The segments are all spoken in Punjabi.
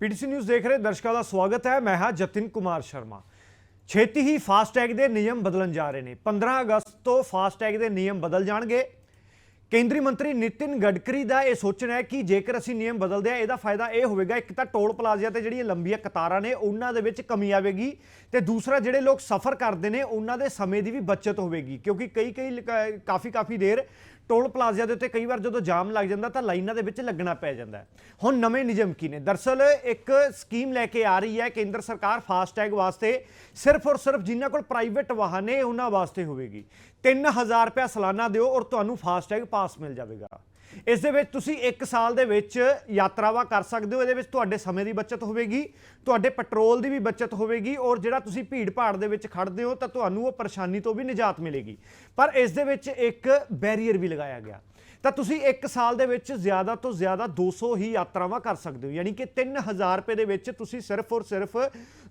ਪੀਟੀਸੀ ਨਿਊਜ਼ ਦੇਖ ਰਹੇ ਦਰਸ਼ਕਾਂ ਦਾ ਸਵਾਗਤ ਹੈ। ਮੈਂ ਹਾਂ ਜਤਿਨ ਕੁਮਾਰ ਸ਼ਰਮਾ। ਛੇਤੀ ਹੀ ਫਾਸਟੈਗ ਦੇ ਨਿਯਮ ਬਦਲਣ ਜਾ ਰਹੇ ਨੇ। 15 ਅਗਸਤ ਤੋਂ ਫਾਸਟੈਗ ਦੇ ਨਿਯਮ ਬਦਲ ਜਾਣਗੇ। ਕੇਂਦਰੀ ਮੰਤਰੀ ਨਿਤਿਨ ਗਡਕਰੀ ਦਾ ਇਹ ਸੋਚਣਾ ਹੈ ਕਿ ਜੇਕਰ ਅਸੀਂ ਨਿਯਮ ਬਦਲਦੇ ਆ ਇਹਦਾ ਫਾਇਦਾ ਇਹ ਹੋਵੇਗਾ, ਇੱਕ ਤਾਂ ਟੋਲ ਪਲਾਜ਼ਿਆਂ ਤੇ ਜਿਹੜੀਆਂ ਲੰਬੀਆਂ ਕਤਾਰਾਂ ਨੇ, ਉਹਨਾਂ ਦੇ ਵਿੱਚ ਕਮੀ ਆਵੇਗੀ ਤੇ ਦੂਸਰਾ ਜਿਹੜੇ ਲੋਕ ਸਫ਼ਰ ਕਰਦੇ ਨੇ, ਉਹਨਾਂ ਦੇ ਸਮੇਂ ਦੀ ਵੀ ਬਚਤ ਹੋਵੇਗੀ। ਕਿਉਂਕਿ ਕਈ ਕਈ ਕਾਫੀ ਕਾਫੀ ਦੇਰ ਟੋਲ ਪਲਾਜ਼ਿਆਂ ਦੇ ਉੱਤੇ ਕਈ ਵਾਰ ਜਦੋਂ ਜਾਮ ਲੱਗ ਜਾਂਦਾ ਤਾਂ ਲਾਈਨਾਂ ਦੇ ਵਿੱਚ ਲੱਗਣਾ ਪੈ ਜਾਂਦਾ ਹੁਣ ਨਵੇਂ ਨਿਯਮ ਕੀ ਨੇ? ਦਰਸਲ ਇੱਕ ਸਕੀਮ ਲੈ ਕੇ ਆ ਰਹੀ ਹੈ, ਕੇਂਦਰ ਸਰਕਾਰ ਫਾਸਟੈਗ ਵਾਸਤੇ। ਸਿਰਫ ਔਰ ਸਿਰਫ ਜਿਨ੍ਹਾਂ ਕੋਲ ਪ੍ਰਾਈਵੇਟ ਵਾਹਨ ਨੇ, ਉਹਨਾਂ ਵਾਸਤੇ ਹੋਵੇਗੀ। 3000 ਰੁਪਏ ਸਾਲਾਨਾ ਦਿਓ ਔਰ ਤੁਹਾਨੂੰ ਫਾਸਟੈਗ ਪਾਸ ਮਿਲ ਜਾਵੇਗਾ। ਇਸ ਦੇ ਵਿੱਚ ਤੁਸੀਂ 1 ਸਾਲ ਦੇ ਵਿੱਚ ਯਾਤਰਾਵਾ ਕਰ ਸਕਦੇ ਹੋ। ਇਹਦੇ ਵਿੱਚ ਤੁਹਾਡੇ ਸਮੇਂ ਦੀ ਬਚਤ ਹੋਵੇਗੀ, ਤੁਹਾਡੇ ਪੈਟਰੋਲ ਦੀ ਵੀ ਬਚਤ ਹੋਵੇਗੀ ਔਰ ਜਿਹੜਾ ਤੁਸੀਂ ਭੀੜ ਭਾੜ ਦੇ ਵਿੱਚ ਖੜਦੇ ਹੋ ਤਾਂ ਤੁਹਾਨੂੰ ਉਹ ਪਰੇਸ਼ਾਨੀ ਤੋਂ ਵੀ ਨਿਜਾਤ ਮਿਲੇਗੀ। ਪਰ ਇਸ ਦੇ ਵਿੱਚ ਇੱਕ ਬੈਰੀਅਰ ਵੀ ਲਗਾਇਆ ਗਿਆ। ਤਾਂ ਤੁਸੀਂ 1 ਸਾਲ ਦੇ ਵਿੱਚ ਜ਼ਿਆਦਾ ਤੋਂ ਜ਼ਿਆਦਾ 200 ਹੀ ਯਾਤਰਾਵਾਂ ਕਰ ਸਕਦੇ ਹੋ। ਯਾਨੀ ਕਿ 3000 ਰੁਪਏ ਦੇ ਵਿੱਚ ਤੁਸੀਂ ਸਿਰਫ ਔਰ ਸਿਰਫ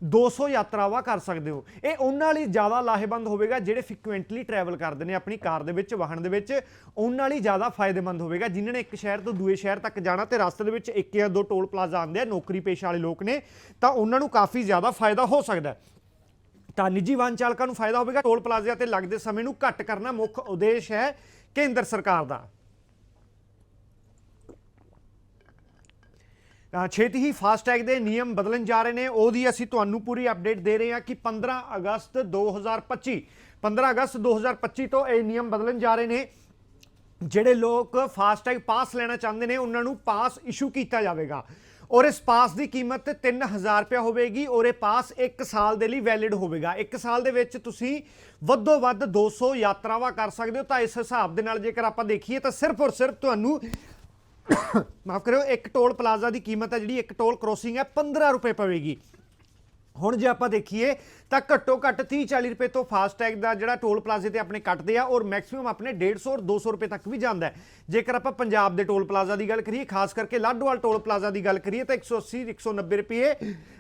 200 ਯਾਤਰਾਵਾਂ ਕਰ ਸਕਦੇ ਹੋ। ਇਹ ਉਹਨਾਂ ਲਈ ਜ਼ਿਆਦਾ ਲਾਹੇਵੰਦ ਹੋਵੇਗਾ ਜਿਹੜੇ ਫ੍ਰੀਕੁਐਂਟਲੀ ਟਰੈਵਲ ਕਰਦੇ ਨੇ ਆਪਣੀ ਕਾਰ ਦੇ ਵਿੱਚ, ਵਾਹਨ ਦੇ ਵਿੱਚ। ਉਹਨਾਂ ਲਈ ਜ਼ਿਆਦਾ ਫਾਇਦੇਮੰਦ ਹੋਵੇਗਾ। ਜਿਨ੍ਹਾਂ ਨੇ ਇੱਕ ਸ਼ਹਿਰ ਤੋਂ ਦੂਏ ਸ਼ਹਿਰ ਤੱਕ ਜਾਣਾ ਤੇ ਰਸਤੇ ਦੇ ਵਿੱਚ ਇੱਕ ਜਾਂ ਦੋ ਟੋਲ ਪਲਾਜ਼ਾ ਆਉਂਦੇ ਆ, ਨੌਕਰੀ ਪੇਸ਼ਾ ਵਾਲੇ ਲੋਕ ਨੇ, ਤਾਂ ਉਹਨਾਂ ਨੂੰ ਕਾਫੀ ਜ਼ਿਆਦਾ ਫਾਇਦਾ ਹੋ ਸਕਦਾ ਹੈ। ਤਾਂ ਨਿੱਜੀ ਵਾਹਨ ਚਾਲਕਾਂ ਨੂੰ ਫਾਇਦਾ ਹੋਵੇਗਾ। ਟੋਲ ਪਲਾਜ਼ਿਆਂ ਤੇ ਲੱਗਦੇ ਸਮੇਂ ਨੂੰ ਘੱਟ ਕਰਨਾ ਮੁੱਖ ਉਦੇਸ਼ ਹੈ ਕੇਂਦਰ ਸਰਕਾਰ ਦਾ। ਛੇਤੀ ਹੀ ਫਾਸਟੈਗ ਦੇ ਨਿਯਮ ਬਦਲਣ ਜਾ ਰਹੇ ਨੇ। ਉਹਦੀ ਅਸੀਂ ਤੁਹਾਨੂੰ ਪੂਰੀ ਅਪਡੇਟ ਦੇ ਰਹੇ ਹਾਂ ਕਿ 15 ਅਗਸਤ 2025 15 ਅਗਸਤ 2025 ਤੋਂ ਇਹ ਨਿਯਮ ਬਦਲਣ ਜਾ ਰਹੇ ਨੇ। ਜਿਹੜੇ ਲੋਕ ਫਾਸਟੈਗ ਪਾਸ ਲੈਣਾ ਚਾਹੁੰਦੇ ਨੇ, ਉਹਨਾਂ ਨੂੰ ਪਾਸ ਇਸ਼ੂ ਕੀਤਾ ਜਾਵੇਗਾ। ਔਰ ਇਸ ਪਾਸ ਦੀ ਕੀਮਤ 3000 ਰੁਪਏ ਹੋਵੇਗੀ ਔਰ ਇਹ ਪਾਸ 1 ਸਾਲ ਦੇ ਲਈ ਵੈਲਿਡ ਹੋਵੇਗਾ। 1 ਸਾਲ ਦੇ ਵਿੱਚ ਤੁਸੀਂ ਵੱਧੋ ਵੱਧ 200 ਯਾਤਰਾਵਾਂ ਕਰ ਸਕਦੇ ਹੋ। ਤਾਂ ਇਸ ਹਿਸਾਬ ਦੇ ਨਾਲ ਜੇਕਰ ਆਪਾਂ ਦੇਖੀਏ ਤਾਂ ਸਿਰਫ ਔਰ ਸਿਰਫ ਤੁਹਾਨੂੰ ਮਾਫ ਕਰਿਓ, ਇੱਕ ਟੋਲ ਪਲਾਜ਼ਾ ਦੀ ਕੀਮਤ ਹੈ ਜਿਹੜੀ ਇੱਕ ਟੋਲ ਕ੍ਰੋਸਿੰਗ ਹੈ 15 ਰੁਪਏ ਪਵੇਗੀ। ਹੁਣ ਜੇ ਆਪਾਂ ਦੇਖੀਏ ਤਾਂ ਘੱਟੋ ਘੱਟ 30 40 ਰੁਪਏ ਤੋਂ ਫਾਸਟੈਗ ਦਾ ਜਿਹੜਾ ਟੋਲ ਪਲਾਜ਼ੇ ਤੇ ਆਪਣੇ ਕੱਟਦੇ ਆ ਔਰ ਮੈਕਸਿਮਮ ਆਪਣੇ 150 ਔਰ 200 ਰੁਪਏ ਤੱਕ ਵੀ ਜਾਂਦਾ ਜੇਕਰ ਆਪਾਂ ਪੰਜਾਬ ਦੇ ਟੋਲ ਪਲਾਜ਼ਾ ਦੀ ਗੱਲ ਕਰੀਏ, ਖਾਸ ਕਰਕੇ ਲਾਡੋਵਾਲ ਟੋਲ ਪਲਾਜ਼ਾ ਦੀ ਗੱਲ ਕਰੀਏ, ਤਾਂ 180 190 ਰੁਪਏ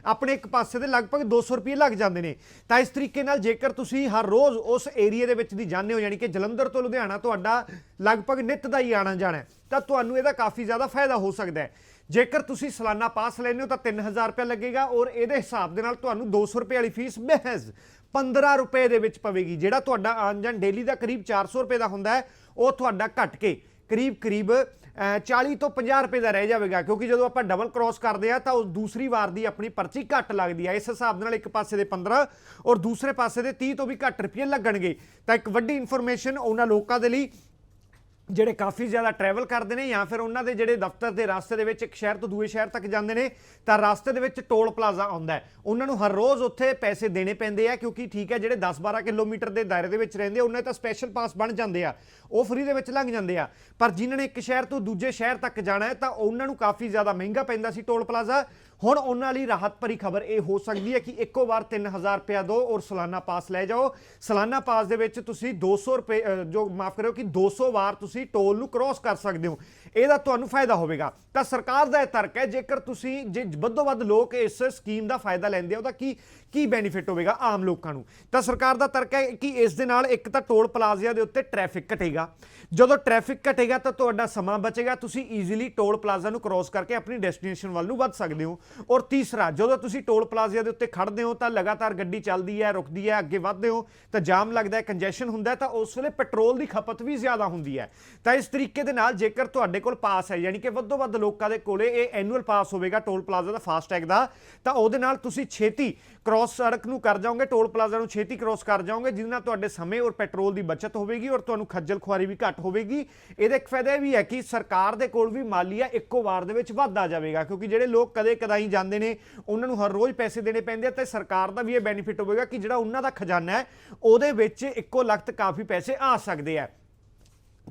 ਆਪਣੇ ਇੱਕ ਪਾਸੇ ਦੇ ਲਗਭਗ 200 ਰੁਪਏ ਲੱਗ ਜਾਂਦੇ ਨੇ। ਤਾਂ ਇਸ ਤਰੀਕੇ ਨਾਲ ਜੇਕਰ ਤੁਸੀਂ ਹਰ ਰੋਜ਼ ਉਸ ਏਰੀਆ ਦੇ ਵਿੱਚ ਦੀ ਜਾਂਦੇ ਹੋ, ਯਾਨੀ ਕਿ ਜਲੰਧਰ ਤੋਂ ਲੁਧਿਆਣਾ, ਤੁਹਾਡਾ ਲਗਭਗ ਨਿਤ ਦਾ ਹੀ ਆਣਾ ਜਾਣਾ ਤਾਂ ਤੁਹਾਨੂੰ ਇਹਦਾ ਕਾਫੀ ਜ਼ਿਆਦਾ ਫਾਇਦਾ ਹੋ ਸਕਦਾ ਹੈ। ਜੇਕਰ ਤੁਸੀਂ ਸਾਲਾਨਾ ਪਾਸ ਲੈਂਦੇ ਹੋ ਤਾਂ 3000 ਰੁਪਏ ਲੱਗੇਗਾ ਔਰ ਇਹਦੇ ਹਿਸਾਬ ਦੇ ਨਾਲ ਤੁਹਾਨੂੰ 200 ਰੁਪਏ ਵਾਲੀ ਫੀਸ ਮਹਿਜ਼ 15 ਰੁਪਏ ਦੇ ਵਿੱਚ ਪਵੇਗੀ ਜਿਹੜਾ ਤੁਹਾਡਾ ਆਨ ਜਾਣ ਡੇਲੀ ਦਾ ਕਰੀਬ 400 ਰੁਪਏ ਦਾ ਹੁੰਦਾ ਹੈ ਉਹ ਤੁਹਾਡਾ ਘਟ ਕੇ ਕਰੀਬ ਕਰੀਬ ਅਹ, 40 ਤੋਂ 50 ਰੁਪਏ ਦਾ ਰਹਿ ਜਾਵੇਗਾ ਕਿਉਂਕਿ ਜਦੋਂ ਆਪਾਂ ਡਬਲ ਕ੍ਰਾਸ ਕਰਦੇ ਆ ਤਾਂ ਉਸ ਦੂਸਰੀ ਵਾਰ ਦੀ ਆਪਣੀ ਪਰਚੀ ਘੱਟ ਲੱਗਦੀ ਹੈ। ਇਸ ਹਿਸਾਬ ਦੇ ਨਾਲ ਇੱਕ ਪਾਸੇ ਦੇ 15 ਔਰ ਦੂਸਰੇ ਪਾਸੇ ਦੇ 30 ਤੋਂ ਵੀ ਘੱਟ ਰੁਪਏ ਲੱਗਣਗੇ। ਤਾਂ ਇੱਕ ਵੱਡੀ ਇਨਫੋਰਮੇਸ਼ਨ ਉਹਨਾਂ ਲੋਕਾਂ ਦੇ ਲਈ ਜਿਹੜੇ ਕਾਫੀ ਜ਼ਿਆਦਾ ਟਰੈਵਲ ਕਰਦੇ ਨੇ ਜਾਂ ਫਿਰ ਉਹਨਾਂ ਦੇ ਜਿਹੜੇ ਦਫ਼ਤਰ ਦੇ ਰਸਤੇ ਦੇ ਵਿੱਚ ਇੱਕ ਸ਼ਹਿਰ ਤੋਂ ਦੂਏ ਸ਼ਹਿਰ ਤੱਕ ਜਾਂਦੇ ਨੇ, ਤਾਂ ਰਸਤੇ ਦੇ ਵਿੱਚ ਟੋਲ ਪਲਾਜ਼ਾ ਆਉਂਦਾ ਉਹਨਾਂ ਨੂੰ ਹਰ ਰੋਜ਼ ਉੱਥੇ ਪੈਸੇ ਦੇਣੇ ਪੈਂਦੇ ਆ ਕਿਉਂਕਿ ਠੀਕ ਹੈ, ਜਿਹੜੇ 10-12 ਕਿਲੋਮੀਟਰ ਦੇ ਦਾਇਰੇ ਦੇ ਵਿੱਚ ਰਹਿੰਦੇ ਉਹਨਾਂ ਦੇ ਤਾਂ ਸਪੈਸ਼ਲ ਪਾਸ ਬਣ ਜਾਂਦੇ ਆ। ਉਹ ਫ੍ਰੀ ਦੇ ਵਿੱਚ ਲੰਘ ਜਾਂਦੇ ਆ। ਪਰ ਜਿਨ੍ਹਾਂ ਨੇ ਇੱਕ ਸ਼ਹਿਰ ਤੋਂ ਦੂਜੇ ਸ਼ਹਿਰ ਤੱਕ ਜਾਣਾ ਹੈ, ਤਾਂ ਉਹਨਾਂ ਨੂੰ ਕਾਫੀ ਜ਼ਿਆਦਾ ਮਹਿੰਗਾ ਪੈਂਦਾ ਸੀ ਟੋਲ ਪਲਾਜ਼ਾ। ਹੁਣ ਉਹਨਾਂ ਲਈ ਰਾਹਤ ਭਰੀ ਖਬਰ ਇਹ ਹੋ ਸਕਦੀ ਹੈ ਕਿ ਇੱਕੋ ਵਾਰ 3000 ਰੁਪਇਆ ਦਿਓ ਔਰ ਸਾਲਾਨਾ ਪਾਸ ਲੈ ਜਾਓ। ਸਾਲਾਨਾ ਪਾਸ ਦੇ ਵਿੱਚ ਤੁਸੀਂ 200 ਰੁਪਏ ਜੋ ਮਾਫ ਕਰਿਓ ਕਿ 200 ਵਾਰ ਤੁਸੀਂ ਟੋਲ ਨੂੰ ਕ੍ਰੋਸ ਕਰ ਸਕਦੇ ਹੋ। ਇਹਦਾ ਤੁਹਾਨੂੰ ਫਾਇਦਾ ਹੋਵੇਗਾ। ਤਾਂ ਸਰਕਾਰ ਦਾ ਇਹ ਤਰਕ ਹੈ, ਜੇਕਰ ਤੁਸੀਂ ਜੇ ਵੱਧੋ ਵੱਧ ਲੋਕ ਇਸ ਸਕੀਮ ਦਾ ਫਾਇਦਾ ਲੈਂਦੇ ਆ, ਉਹਦਾ ਕੀ ਕੀ ਬੈਨੀਫਿਟ ਹੋਵੇਗਾ ਆਮ ਲੋਕਾਂ ਨੂੰ? ਤਾਂ ਸਰਕਾਰ ਦਾ ਤਰਕ ਹੈ ਕਿ ਇਸ ਦੇ ਨਾਲ ਇੱਕ ਤਾਂ ਟੋਲ ਪਲਾਜ਼ਿਆਂ ਦੇ ਉੱਤੇ ਟ੍ਰੈਫਿਕ ਘਟੇਗਾ। ਜਦੋਂ ਟ੍ਰੈਫਿਕ ਘਟੇਗਾ, ਤਾਂ ਤੁਹਾਡਾ ਸਮਾਂ ਬਚੇਗਾ। ਤੁਸੀਂ ਈਜ਼ੀਲੀ ਟੋਲ ਪਲਾਜ਼ਾ ਨੂੰ ਕ੍ਰੋਸ ਕਰਕੇ ਆਪਣੀ ਡੈਸਟੀਨੇਸ਼ਨ ਵੱਲ ਨੂੰ ਵੱਧ ਸਕਦੇ ਹੋ। ਔਰ ਤੀਸਰਾ, ਜਦੋਂ ਤੁਸੀਂ ਟੋਲ ਪਲਾਜ਼ਿਆਂ ਦੇ ਉੱਤੇ ਖੜਦੇ ਹੋ, ਤਾਂ ਲਗਾਤਾਰ ਗੱਡੀ ਚੱਲਦੀ ਹੈ, ਰੁਕਦੀ ਹੈ, ਅੱਗੇ ਵੱਧਦੇ ਹੋ, ਤਾਂ ਜਾਮ ਲੱਗਦਾ ਹੈ ਕੰਜੈਸ਼ਨ ਹੁੰਦਾ ਹੈ, ਤਾਂ ਉਸ ਵੇਲੇ ਪੈਟਰੋਲ ਦੀ ਖਪਤ ਵੀ ਜ਼ਿਆਦਾ ਹੁੰਦੀ ਹੈ। ਤਾਂ ਇਸ ਤਰੀਕੇ ਦੇ ਨਾਲ ਜੇਕਰ ਤੁਹਾਡੇ ਕੋਲ ਪਾਸ ਹੈ, ਯਾਨੀ ਕਿ ਵੱਧੋ ਵੱਧ ਲੋਕਾਂ ਦੇ ਕੋਲੇ ਇਹ ਐਨੂਅਲ ਪਾਸ ਹੋਵੇਗਾ ਟੋਲ ਪਲਾਜ਼ਾ ਦਾ, ਫਾਸਟੈਗ ਦਾ। ਤਾਂ ਉਹਦੇ ਨਾਲ ਤੁਸੀਂ ਛੇਤੀ ਕ੍ਰੋਸ ਸੜਕ ਨੂੰ ਕਰ ਜਾਓਗੇ, ਟੋਲ ਪਲਾਜ਼ਾ ਨੂੰ ਛੇਤੀ ਕ੍ਰੋਸ ਕਰ ਜਾਓਗੇ, ਜਿਹਦੇ ਨਾਲ ਤੁਹਾਡੇ ਸਮੇਂ ਔਰ ਪੈਟਰੋਲ ਦੀ ਬਚਤ ਹੋਵੇਗੀ ਔਰ ਤੁਹਾਨੂੰ ਖੱਜਲ ਖੁਆਰੀ ਵੀ ਘੱਟ ਹੋਵੇਗੀ। ਇਹਦਾ ਇੱਕ ਫਾਇਦਾ ਇਹ ਵੀ ਹੈ ਕਿ ਸਰਕਾਰ ਦੇ ਕੋਲ ਵੀ ਮਾਲੀਆ ਇੱਕੋ ਵਾਰ ਦੇ ਵਿੱਚ ਵੱਧਦਾ ਜਾਵੇਗਾ, ਕਿਉਂਕਿ ਜਿਹੜੇ ਲੋਕ ਕਦੇ ਕਦਾਈ ਜਾਂਦੇ ਨੇ, ਉਹਨਾਂ ਨੂੰ ਹਰ ਰੋਜ਼ ਪੈਸੇ ਦੇਣੇ ਪੈਂਦੇ ਆ ਤੇ ਸਰਕਾਰ ਦਾ ਵੀ ਇਹ ਬੈਨੀਫਿਟ ਹੋਵੇਗਾ ਕਿ ਜਿਹੜਾ ਉਹਨਾਂ ਦਾ ਖਜ਼ਾਨਾ ਹੈ, ਉਹਦੇ ਵਿੱਚ ਇੱਕੋ ਲਖਤ ਕਾਫੀ ਪੈਸੇ ਆ ਸਕਦੇ ਆ।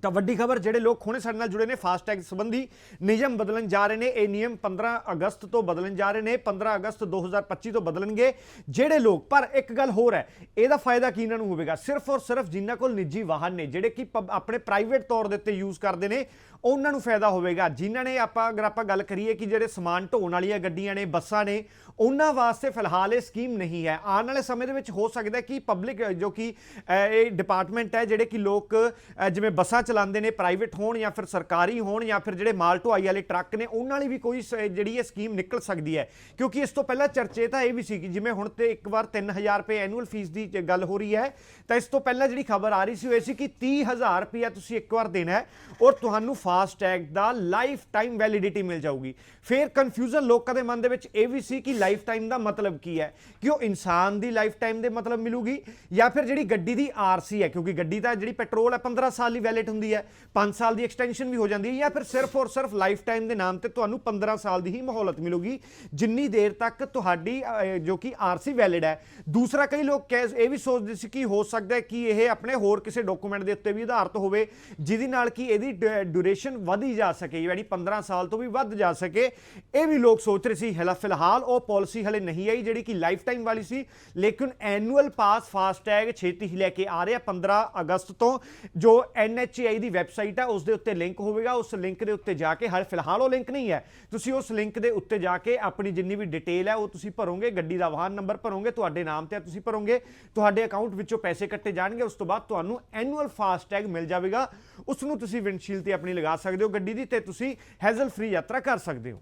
ਤਾਂ ਵੱਡੀ ਖਬਰ ਜਿਹੜੇ ਲੋਕ ਹੁਣੇ ਸਾਡੇ ਨਾਲ ਜੁੜੇ ਨੇ ਫਾਸਟੈਗ ਸੰਬੰਧੀ ਨਿਯਮ ਬਦਲਣ ਜਾ ਰਹੇ ਨੇ। ਇਹ ਨਿਯਮ 15 ਅਗਸਤ ਤੋਂ ਬਦਲਣ ਜਾ ਰਹੇ ਨੇ। 15 ਅਗਸਤ 2025 ਤੋਂ ਬਦਲਣਗੇ ਜਿਹੜੇ ਲੋਕ। ਪਰ ਇੱਕ ਗੱਲ ਹੋਰ ਹੈ ਇਹਦਾ ਫਾਇਦਾ ਕੀ ਇਹਨਾਂ ਨੂੰ ਹੋਵੇਗਾ? ਸਿਰਫ ਔਰ ਸਿਰਫ ਜਿਨ੍ਹਾਂ ਕੋਲ ਨਿੱਜੀ ਵਾਹਨ ਨੇ ਜਿਹੜੇ ਕਿ ਪਬ- ਆਪਣੇ ਪ੍ਰਾਈਵੇਟ ਤੌਰ ਦੇ ਉੱਤੇ ਯੂਜ਼ ਕਰਦੇ ਨੇ ਉਹਨਾਂ ਨੂੰ ਫਾਇਦਾ ਹੋਵੇਗਾ। ਜਿਨ੍ਹਾਂ ਨੇ ਆਪਾਂ ਅਗਰ ਆਪਾਂ ਗੱਲ ਕਰੀਏ ਕਿ ਜਿਹੜੇ ਸਮਾਨ ਢੋਣ ਵਾਲੀਆਂ ਗੱਡੀਆਂ ਨੇ ਬੱਸਾਂ ਨੇ ਉਹਨਾਂ ਵਾਸਤੇ ਫਿਲਹਾਲ ਇਹ ਸਕੀਮ ਨਹੀਂ ਹੈ। ਆਉਣ ਵਾਲੇ ਸਮੇਂ ਦੇ ਵਿੱਚ ਹੋ ਸਕਦਾ ਹੈ ਕਿ ਪਬਲਿਕ ਜੋ ਕਿ ਅ, ਇਹ ਡਿਪਾਰਟਮੈਂਟ ਹੈ ਜਿਹੜੇ ਕਿ ਲੋਕ ਅ, ਜਿਵੇਂ ਬੱਸਾਂ ਚਲਾਉਂਦੇ ਨੇ ਪ੍ਰਾਈਵੇਟ ਹੋਣ ਜਾਂ ਫਿਰ ਸਰਕਾਰੀ ਹੋਣ ਜਾਂ ਫਿਰ ਜਿਹੜੇ ਮਾਲ ਢੁਆਈ ਵਾਲੇ ਟਰੱਕ ਨੇ, ਉਹਨਾਂ ਲਈ ਵੀ ਕੋਈ ਸ- ਜਿਹੜੀ ਇਹ ਸਕੀਮ ਨਿਕਲ ਸਕਦੀ ਹੈ। ਕਿਉਂਕਿ ਇਸ ਤੋਂ ਪਹਿਲਾਂ ਚਰਚੇ ਤਾਂ ਇਹ ਵੀ ਸੀ ਕਿ ਜਿਵੇਂ ਹੁਣ ਤੇ ਇੱਕ ਵਾਰ 3000 ਰੁਪਏ ਐਨੂਅਲ ਫੀਸ ਦੀ ਜੇ ਗੱਲ ਹੋ ਰਹੀ ਹੈ, ਤਾਂ ਇਸ ਤੋਂ ਪਹਿਲਾਂ ਜਿਹੜੀ ਖਬਰ ਆ ਰਹੀ ਸੀ ਉਹ ਇਹ ਸੀ ਕਿ 30000 ਰੁਪਇਆ ਤੁਸੀਂ ਇੱਕ ਵਾਰ ਦੇਣਾ ਹੈ ਔਰ ਤੁਹਾਨੂੰ ਫਾਸਟ ਟੈਗ ਦਾ ਲਾਈਫ ਟਾਈਮ ਵੈਲਿਡਿਟੀ ਮਿਲ ਜਾਊਗੀ। ਫਿਰ ਕਨਫਿਊਜ਼ਨ ਲੋਕਾਂ ਦੇ ਮਨ ਦੇ ਵਿੱਚ ਇਹ ਵੀ ਸੀ ਕਿ ਲਾਈਫ ਟਾਈਮ ਦਾ ਮਤਲਬ ਕੀ ਹੈ? ਕਿ ਉਹ ਇਨਸਾਨ ਦੀ ਲਾਈਫ ਟਾਈਮ ਦੇ ਮਤਲਬ ਮਿਲੂਗੀ ਜਾਂ ਫਿਰ ਜਿਹੜੀ ਗੱਡੀ ਦੀ ਆਰਸੀ ਹੈ, ਕਿਉਂਕਿ ਗੱਡੀ ਤਾਂ ਜਿਹੜੀ ਪੈਟਰੋਲ ਹੈ 15 ਸਾਲ ਦੀ ਵੈਲਿਡ ਹੁੰਦੀ ਹੈ। 5 ਸਾਲ ਦੀ ਐਕਸਟੈਂਸ਼ਨ ਵੀ ਹੋ ਜਾਂਦੀ ਹੈ ਜਾਂ ਫਿਰ ਸਿਰਫ ਔਰ ਸਿਰਫ ਲਾਈਫ ਟਾਈਮ ਦੇ ਨਾਮ ਤੇ ਤੁਹਾਨੂੰ 15 ਸਾਲ ਦੀ ਹੀ ਮਹੌਲਤ ਮਿਲੂਗੀ। ਜਿੰਨੀ ਦੇਰ ਤੱਕ ਤੁਹਾਡੀ ਜੋ ਕਿ ਆਰਸੀ ਵੈਲਿਡ ਹੈ। ਦੂਸਰਾ, ਕਈ ਲੋਕ ਇਹ ਵੀ ਸੋਚਦੇ ਸੀ ਕਿ ਹੋ ਸਕਦਾ ਹੈ ਕਿ ਇਹ ਆਪਣੇ ਹੋਰ ਕਿਸੇ ਡਾਕੂਮੈਂਟ ਦੇ ਉੱਤੇ ਵੀ ਆਧਾਰਿਤ ਹੋਵੇ, ਜਿਹਦੇ ਨਾਲ ਕਿ ਇਹਦੀ ਡਿਊਰੇਸ਼ਨ ਵਧੀ ਜਾ ਸਕੇ, ਯਾਨੀ 15 ਸਾਲ ਤੋਂ ਵੀ ਵੱਧ ਜਾ ਸਕੇ। ਇਹ ਵੀ ਲੋਕ ਸੋਚ ਰਹੇ ਸੀ, ਹਲਾ ਫਿਲਹਾਲ ਉਹ ਪਾਲਿਸੀ ਹਲੇ ਨਹੀਂ ਆਈ ਜਿਹੜੀ ਕਿ ਲਾਈਫ ਟਾਈਮ ਵਾਲੀ ਸੀ। ਲੇਕਿਨ ਐਨੂਅਲ ਪਾਸ ਫਾਸਟੈਗ ਛੇਤੀ ਹੀ ਲੈ ਕੇ ਆ ਰਿਹਾ 15 ਅਗਸਤ ਤੋਂ, ਜੋ NHAI ਦੀ ਵੈਬਸਾਈਟ ਹੈ ਉਸ ਦੇ ਉੱਤੇ ਲਿੰਕ ਹੋਵੇਗਾ। ਉਸ ਲਿੰਕ ਦੇ ਉੱਤੇ ਜਾ ਕੇ ਹਲ ਫਿਲਹਾਲ ਉਹ ਲਿੰਕ ਨਹੀਂ ਹੈ। ਤੁਸੀਂ ਉਸ ਲਿੰਕ ਦੇ ਉੱਤੇ ਜਾ ਕੇ ਆਪਣੀ ਜਿੰਨੀ ਵੀ ਡਿਟੇਲ ਹੈ, ਉਹ ਤੁਸੀਂ ਭਰੋਗੇ, ਗੱਡੀ ਦਾ ਵਾਹਨ ਨੰਬਰ ਭਰੋਗੇ, ਤੁਹਾਡੇ ਨਾਮ ਤੇ ਤੁਸੀਂ ਭਰੋਗੇ। ਤੁਹਾਡੇ ਅਕਾਊਂਟ ਵਿੱਚੋਂ ਪੈਸੇ ਕੱਟੇ ਜਾਣਗੇ, ਉਸ ਤੋਂ ਬਾਅਦ ਤੁਹਾਨੂੰ ਐਨੂਅਲ ਫਾਸਟੈਗ ਮਿਲ ਜਾਵੇਗਾ। ਉਸ ਨੂੰ ਤੁਸੀਂ ਵਿੰਡਸ਼ੀਲਡ ਤੇ ਆਪਣੀ ਲਗਾ ਸਕਦੇ ਹੋ ਗੱਡੀ ਦੀ ਤੇ ਤੁਸੀਂ ਹੈਜ਼ਲ ਫ੍ਰੀ ਯਾਤਰਾ ਕਰ ਸਕਦੇ ਹੋ।